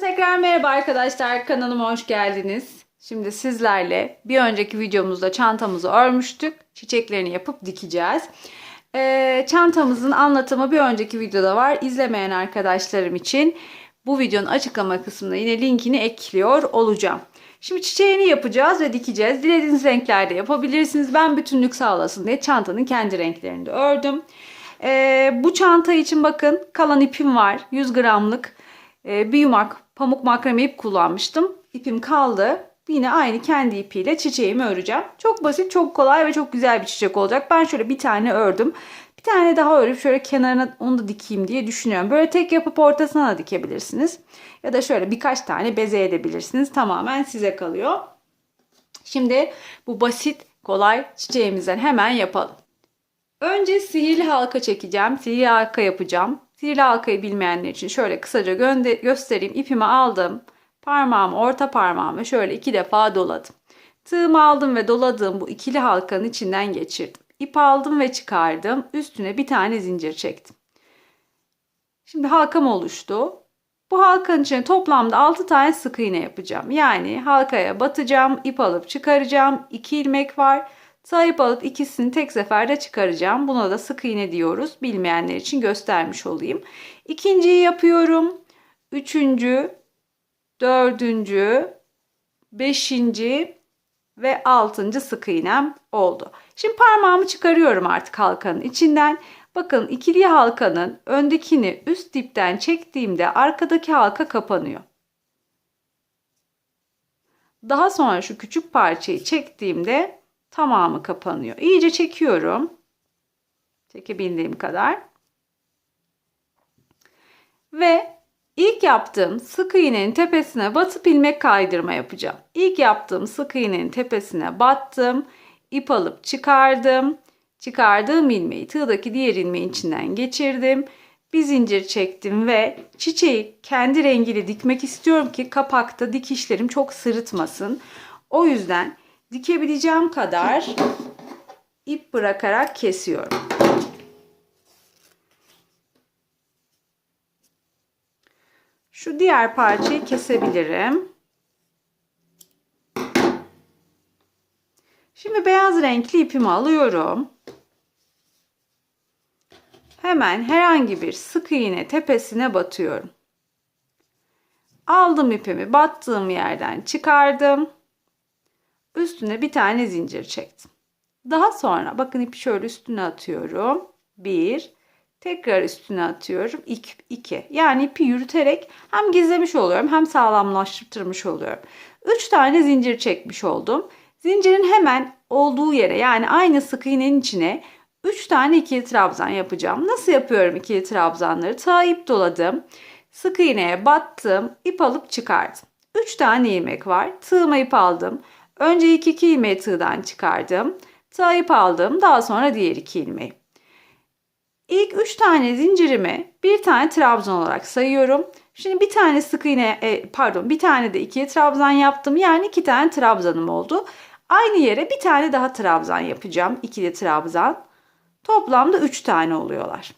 Tekrar merhaba arkadaşlar kanalıma hoş geldiniz. Şimdi sizlerle bir önceki videomuzda çantamızı örmüştük. Çiçeklerini yapıp dikeceğiz. Ee, çantamızın anlatımı bir önceki videoda var. İzlemeyen arkadaşlarım için bu videonun açıklama kısmına yine linkini ekliyor olacağım. Şimdi çiçeğini yapacağız ve dikeceğiz. Dilediğiniz renklerde yapabilirsiniz. Ben bütünlük sağlasın diye çantanın kendi renklerinde ördüm. Ee, bu çanta için bakın kalan ipim var. 100 gramlık bir yumak pamuk makrame ip kullanmıştım. İpim kaldı. Yine aynı kendi ipiyle çiçeğimi öreceğim. Çok basit, çok kolay ve çok güzel bir çiçek olacak. Ben şöyle bir tane ördüm. Bir tane daha örüp şöyle kenarına onu da dikeyim diye düşünüyorum. Böyle tek yapıp ortasına da dikebilirsiniz. Ya da şöyle birkaç tane beze edebilirsiniz. Tamamen size kalıyor. Şimdi bu basit, kolay çiçeğimizden hemen yapalım. Önce sihirli halka çekeceğim. Sihirli halka yapacağım. Sihirli halkayı bilmeyenler için şöyle kısaca göstereyim. İpimi aldım. Parmağımı, orta parmağımı şöyle iki defa doladım. Tığımı aldım ve doladığım bu ikili halkanın içinden geçirdim. İp aldım ve çıkardım. Üstüne bir tane zincir çektim. Şimdi halkam oluştu. Bu halkanın içine toplamda 6 tane sık iğne yapacağım. Yani halkaya batacağım, ip alıp çıkaracağım. 2 ilmek var. Sağ ip alıp ikisini tek seferde çıkaracağım. Buna da sık iğne diyoruz. Bilmeyenler için göstermiş olayım. İkinciyi yapıyorum. Üçüncü, dördüncü, beşinci ve altıncı sık iğnem oldu. Şimdi parmağımı çıkarıyorum artık halkanın içinden. Bakın ikili halkanın öndekini üst dipten çektiğimde arkadaki halka kapanıyor. Daha sonra şu küçük parçayı çektiğimde tamamı kapanıyor. İyice çekiyorum. Çekebildiğim kadar. Ve ilk yaptığım sık iğnenin tepesine batıp ilmek kaydırma yapacağım. İlk yaptığım sık iğnenin tepesine battım. ip alıp çıkardım. Çıkardığım ilmeği tığdaki diğer ilmeğin içinden geçirdim. Bir zincir çektim ve çiçeği kendi rengiyle dikmek istiyorum ki kapakta dikişlerim çok sırıtmasın. O yüzden dikebileceğim kadar ip bırakarak kesiyorum. Şu diğer parçayı kesebilirim. Şimdi beyaz renkli ipimi alıyorum. Hemen herhangi bir sık iğne tepesine batıyorum. Aldım ipimi battığım yerden çıkardım. Üstüne bir tane zincir çektim. Daha sonra bakın ipi şöyle üstüne atıyorum. Bir, tekrar üstüne atıyorum. İki, iki. Yani ipi yürüterek hem gizlemiş oluyorum hem sağlamlaştırmış oluyorum. Üç tane zincir çekmiş oldum. Zincirin hemen olduğu yere yani aynı sık iğnenin içine 3 tane ikili trabzan yapacağım. Nasıl yapıyorum ikili trabzanları? Ta ip doladım. Sık iğneye battım. ip alıp çıkardım. 3 tane ilmek var. Tığıma ip aldım. Önce ilk iki ilmeği tığdan çıkardım. Tığa ip aldım. Daha sonra diğer iki ilmeği. İlk 3 tane zincirimi bir tane trabzan olarak sayıyorum. Şimdi bir tane sık iğne e, pardon bir tane de ikili trabzan yaptım. Yani iki tane trabzanım oldu. Aynı yere bir tane daha trabzan yapacağım. ikili trabzan. Toplamda 3 tane oluyorlar.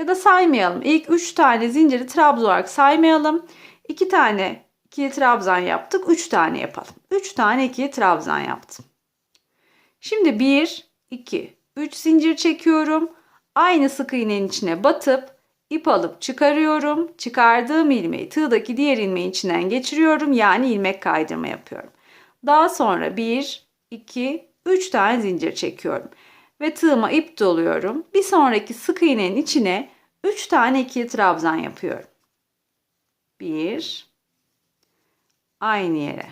Ya da saymayalım. İlk 3 tane zinciri trabzan olarak saymayalım. 2 tane ikili trabzan yaptık. 3 tane yapalım. 3 tane ikili trabzan yaptım. Şimdi 1, 2, 3 zincir çekiyorum. Aynı sık iğnenin içine batıp ip alıp çıkarıyorum. Çıkardığım ilmeği tığdaki diğer ilmeğin içinden geçiriyorum. Yani ilmek kaydırma yapıyorum. Daha sonra 1, 2, 3 tane zincir çekiyorum. Ve tığıma ip doluyorum. Bir sonraki sık iğnenin içine 3 tane ikili trabzan yapıyorum. 1 aynı yere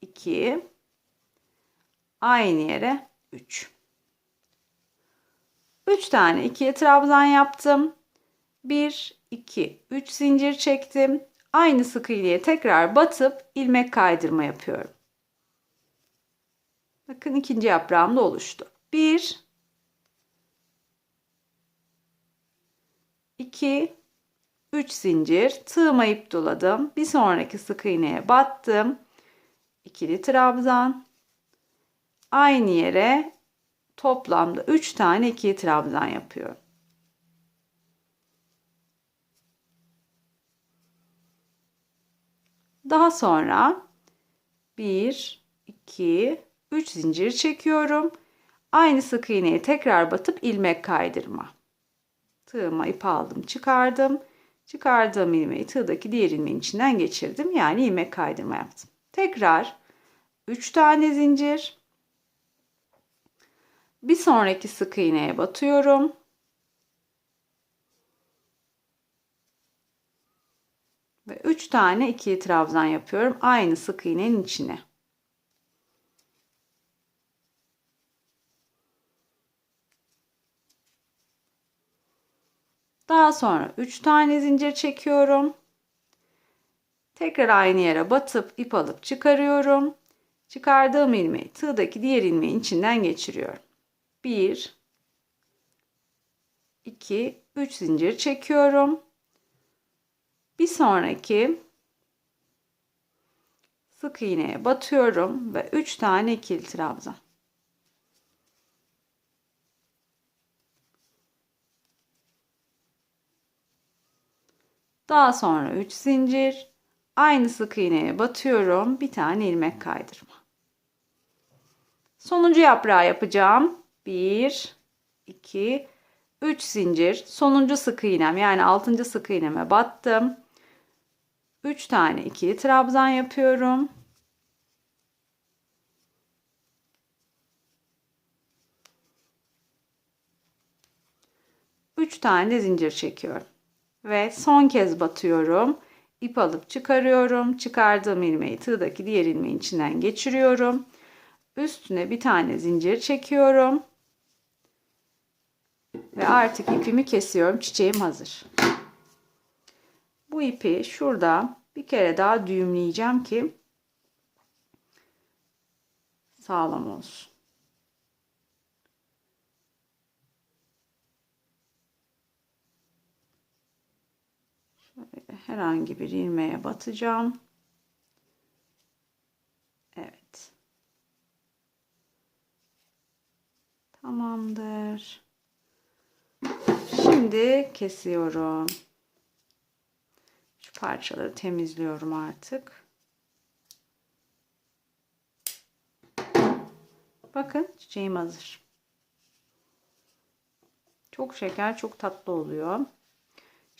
2 aynı yere 3 3 tane ikili trabzan yaptım. 1 2 3 zincir çektim. Aynı sık iğneye tekrar batıp ilmek kaydırma yapıyorum. Bakın ikinci yaprağım da oluştu. 1 2 3 zincir tığmayıp doladım. Bir sonraki sık iğneye battım. İkili trabzan. Aynı yere toplamda 3 tane ikili trabzan yapıyorum. Daha sonra 1 2 3 zincir çekiyorum. Aynı sık iğneye tekrar batıp ilmek kaydırma. Tığıma ip aldım, çıkardım. Çıkardığım ilmeği tığdaki diğer ilmeğin içinden geçirdim. Yani ilmek kaydırma yaptım. Tekrar 3 tane zincir. Bir sonraki sık iğneye batıyorum. Ve 3 tane ikili trabzan yapıyorum aynı sık iğnenin içine. Daha sonra 3 tane zincir çekiyorum. Tekrar aynı yere batıp ip alıp çıkarıyorum. Çıkardığım ilmeği tığdaki diğer ilmeğin içinden geçiriyorum. 1 2 3 zincir çekiyorum. Bir sonraki sık iğneye batıyorum ve 3 tane ikili trabzan. Daha sonra 3 zincir. Aynı sık iğneye batıyorum. Bir tane ilmek kaydırma. Sonuncu yaprağı yapacağım. 1 2 3 zincir. Sonuncu sık iğnem yani 6. sık iğneme battım. 3 tane ikili trabzan yapıyorum. Üç tane zincir çekiyorum. Ve son kez batıyorum. İp alıp çıkarıyorum. Çıkardığım ilmeği tığdaki diğer ilmeğin içinden geçiriyorum. Üstüne bir tane zincir çekiyorum. Ve artık ipimi kesiyorum. Çiçeğim hazır. Bu ipi şurada bir kere daha düğümleyeceğim ki sağlam olsun. Şöyle herhangi bir ilmeğe batacağım. Evet. Tamamdır. Şimdi kesiyorum. Şu parçaları temizliyorum artık. Bakın çiçeğim hazır. Çok şeker, çok tatlı oluyor.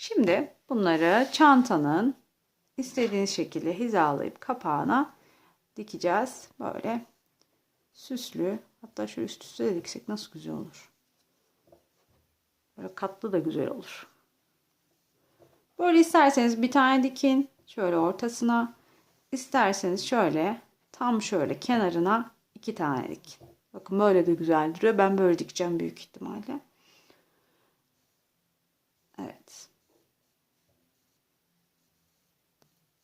Şimdi bunları çantanın istediğiniz şekilde hizalayıp kapağına dikeceğiz. Böyle süslü. Hatta şu üst üste de diksek nasıl güzel olur. Böyle katlı da güzel olur. Böyle isterseniz bir tane dikin. Şöyle ortasına. İsterseniz şöyle tam şöyle kenarına iki tane dikin. Bakın böyle de güzel duruyor. Ben böyle dikeceğim büyük ihtimalle. Evet.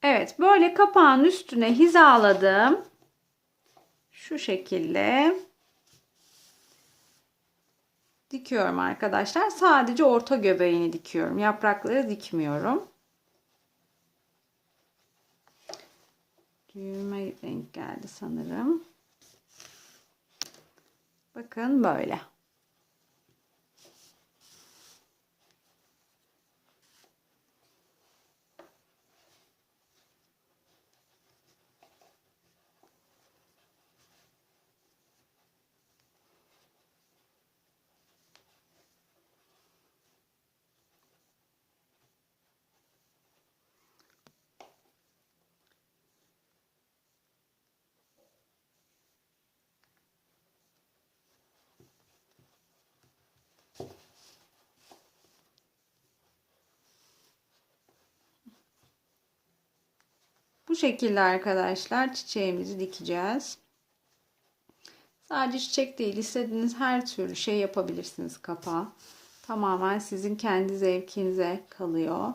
Evet böyle kapağın üstüne hizaladım. Şu şekilde dikiyorum arkadaşlar. Sadece orta göbeğini dikiyorum. Yaprakları dikmiyorum. Düğme renk geldi sanırım. Bakın böyle. Bu şekilde arkadaşlar çiçeğimizi dikeceğiz. Sadece çiçek değil istediğiniz her türlü şey yapabilirsiniz kapağa. Tamamen sizin kendi zevkinize kalıyor.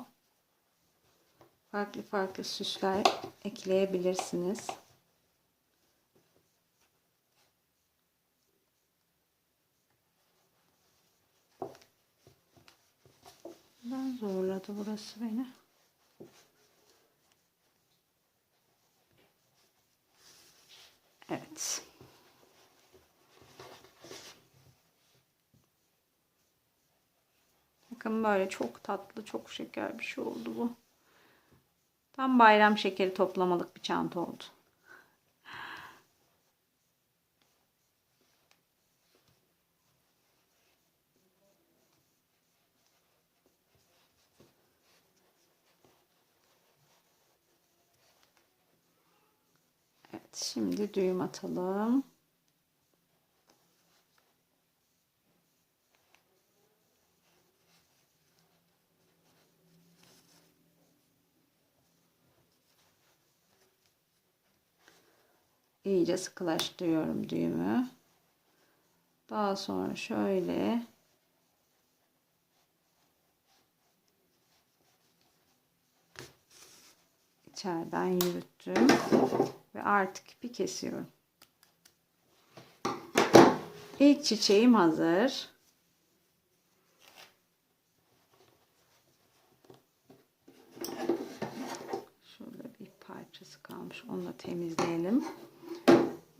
Farklı farklı süsler ekleyebilirsiniz. Ben zorladı burası beni. Evet. Böyle çok tatlı, çok şeker bir şey oldu bu. Tam bayram şekeri toplamalık bir çanta oldu. Evet, şimdi düğüm atalım. İyice sıkılaştırıyorum düğümü. Daha sonra şöyle içeriden yürüttüm ve artık ipi kesiyorum. İlk çiçeğim hazır. Şurada bir parçası kalmış. Onu da temizleyelim.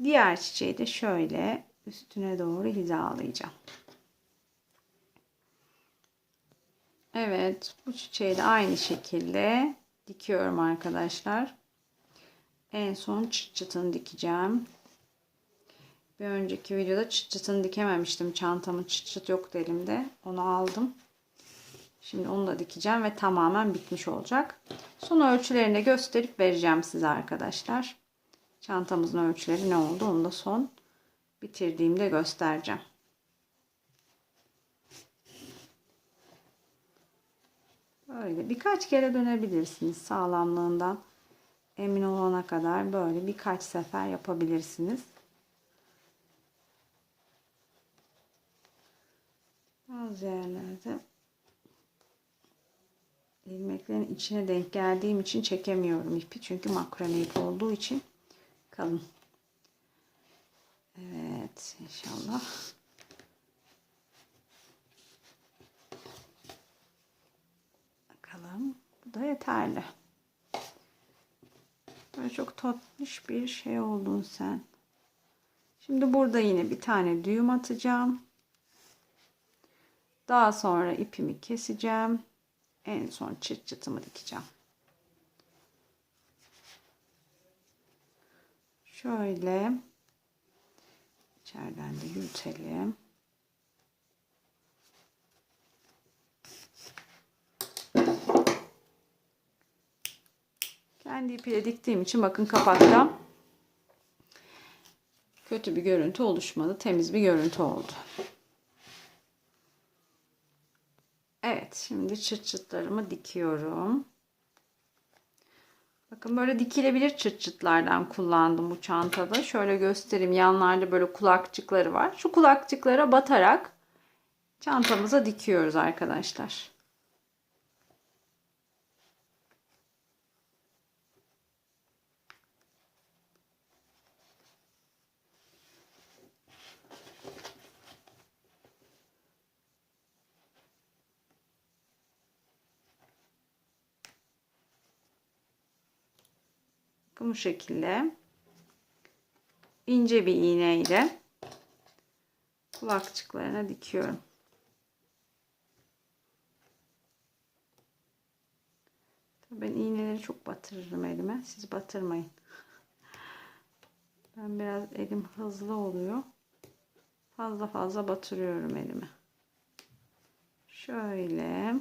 Diğer çiçeği de şöyle üstüne doğru hizalayacağım. Evet, bu çiçeği de aynı şekilde dikiyorum arkadaşlar. En son çıt çıtını dikeceğim. Bir önceki videoda çıt çıtını dikememiştim. Çantamın çıt çıt yoktu elimde. Onu aldım. Şimdi onu da dikeceğim ve tamamen bitmiş olacak. Son ölçülerini gösterip vereceğim size arkadaşlar. Çantamızın ölçüleri ne oldu onu da son bitirdiğimde göstereceğim. Böyle birkaç kere dönebilirsiniz sağlamlığından emin olana kadar böyle birkaç sefer yapabilirsiniz. Bazı yerlerde ilmeklerin içine denk geldiğim için çekemiyorum ipi. Çünkü makrame ip olduğu için kalın. Evet inşallah. Bakalım. Bu da yeterli. Böyle çok tatlış bir şey oldun sen. Şimdi burada yine bir tane düğüm atacağım. Daha sonra ipimi keseceğim. En son çıt çıtımı dikeceğim. Şöyle içeriden de yürütelim. Kendi ipiyle diktiğim için bakın kapakta kötü bir görüntü oluşmadı. Temiz bir görüntü oldu. Evet şimdi çıt çıtlarımı dikiyorum. Bakın böyle dikilebilir çıt çıtlardan kullandım bu çantada. Şöyle göstereyim. Yanlarda böyle kulakçıkları var. Şu kulakçıklara batarak çantamıza dikiyoruz arkadaşlar. Bu şekilde ince bir iğne ile kulakçıklarına dikiyorum. Ben iğneleri çok batırırım elime. Siz batırmayın. Ben biraz elim hızlı oluyor. Fazla fazla batırıyorum elime. Şöyle.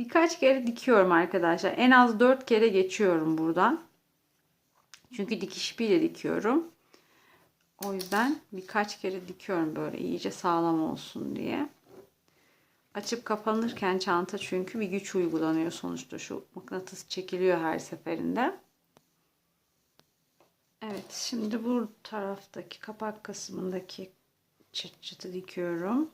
Birkaç kere dikiyorum arkadaşlar. En az 4 kere geçiyorum buradan. Çünkü dikiş ipiyle dikiyorum. O yüzden birkaç kere dikiyorum böyle iyice sağlam olsun diye. Açıp kapanırken çanta çünkü bir güç uygulanıyor sonuçta. Şu mıknatıs çekiliyor her seferinde. Evet şimdi bu taraftaki kapak kısmındaki çıt çıtı dikiyorum.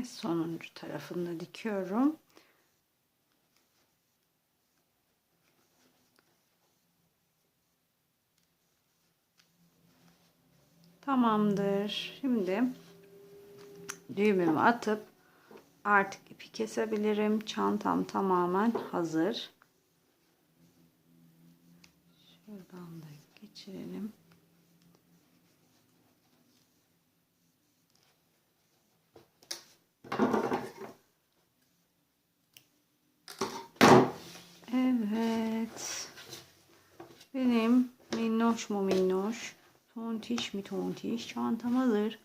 Ve sonuncu tarafını dikiyorum. Tamamdır. Şimdi düğümümü atıp artık ipi kesebilirim. Çantam tamamen hazır. Şuradan da geçirelim. Evet. Benim minnoş mu minnoş, tontiş mi tontiş çantam hazır.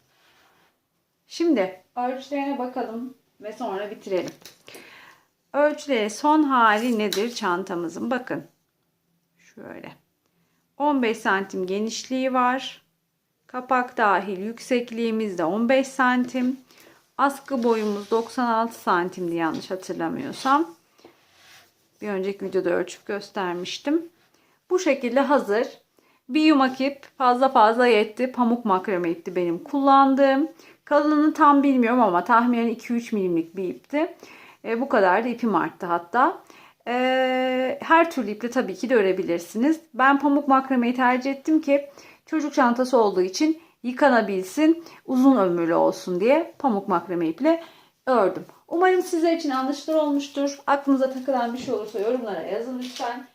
Şimdi ölçülerine bakalım ve sonra bitirelim. Ölçüleri son hali nedir çantamızın? Bakın. Şöyle. 15 santim genişliği var. Kapak dahil yüksekliğimiz de 15 santim. Askı boyumuz 96 santimdi yanlış hatırlamıyorsam. Bir önceki videoda ölçüp göstermiştim. Bu şekilde hazır. Bir yumak ip fazla fazla yetti. Pamuk makrame ipti benim kullandığım. Kalınlığını tam bilmiyorum ama tahminen 2-3 milimlik bir ipti. E, bu kadar da ipim arttı hatta. E, her türlü iple tabii ki de örebilirsiniz. Ben pamuk makrameyi tercih ettim ki çocuk çantası olduğu için yıkanabilsin, uzun ömürlü olsun diye pamuk makrame iple ördüm. Umarım sizler için anlaşılır olmuştur. Aklınıza takılan bir şey olursa yorumlara yazın lütfen.